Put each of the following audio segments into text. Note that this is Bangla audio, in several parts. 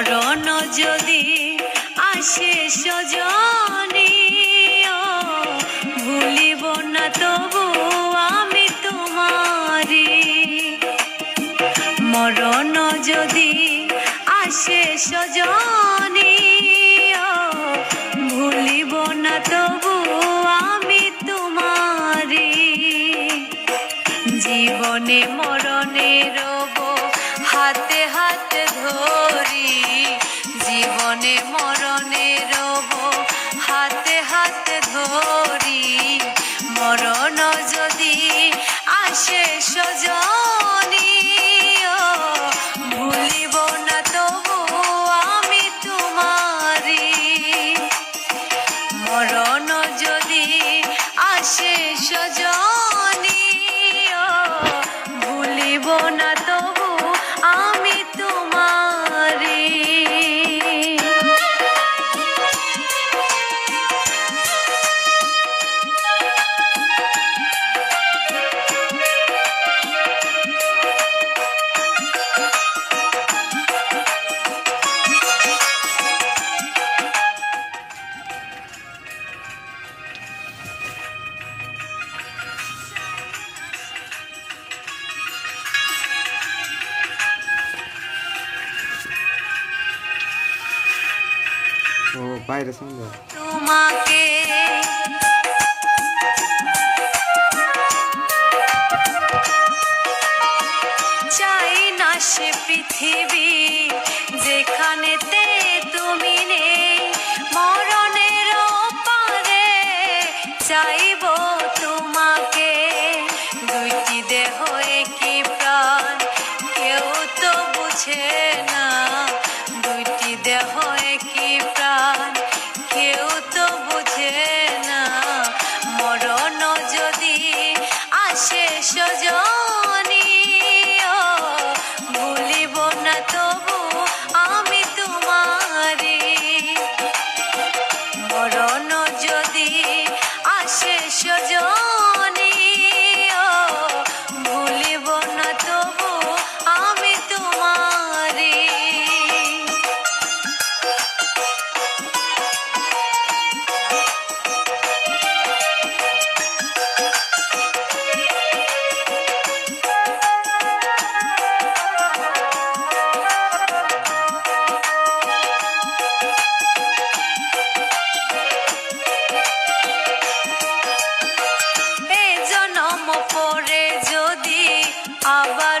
চরণ যদি আসে সজনী ভুলিব না তবু আমি তোমারি। মরণ যদি আসে সজনী ভুলিব না তবু আমি তোমারি। জীবনে মরণের হাতে হাতে ধরি, জীবনে মরণে রব। হাতে হাতে ধরি, মরণ যদি আসে সজনী ভুলিব না তবু আমি তোমারি। মরণ যদি আসে সজনী ভুলিব না বাইরে সঙ্গে তোমাকে চাই না সে পৃথিবী যেখানেতে তুমি নেই। মরণের পারে চাইব তোমাকে। দুইটি দেহ কি প্রাণ, কেউ তো বুঝে না। আসে সজনী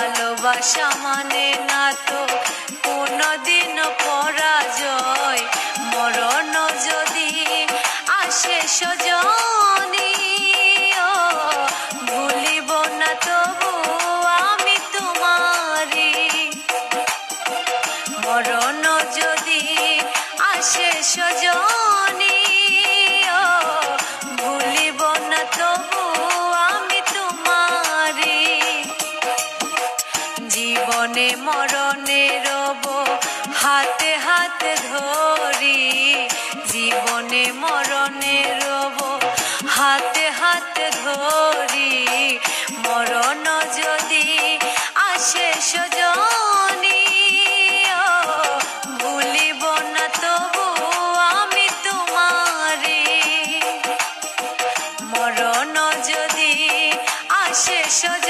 ভালোবাসা মানে না তো কোনোদিন পরাজয়। মরণ যদি আসে সজনী ভুলিব না তবু আমি তোমারি মরণ যদি আসে সজনী মনে মরণে রব। হাতে হাতে ধরি। জীবনে, মরণে রব। হাতে হাতে ধরি। মরণ যদি আসে সজনি ভুলিব না তবু আমি তোমারে। মরণ যদি আসে সজনী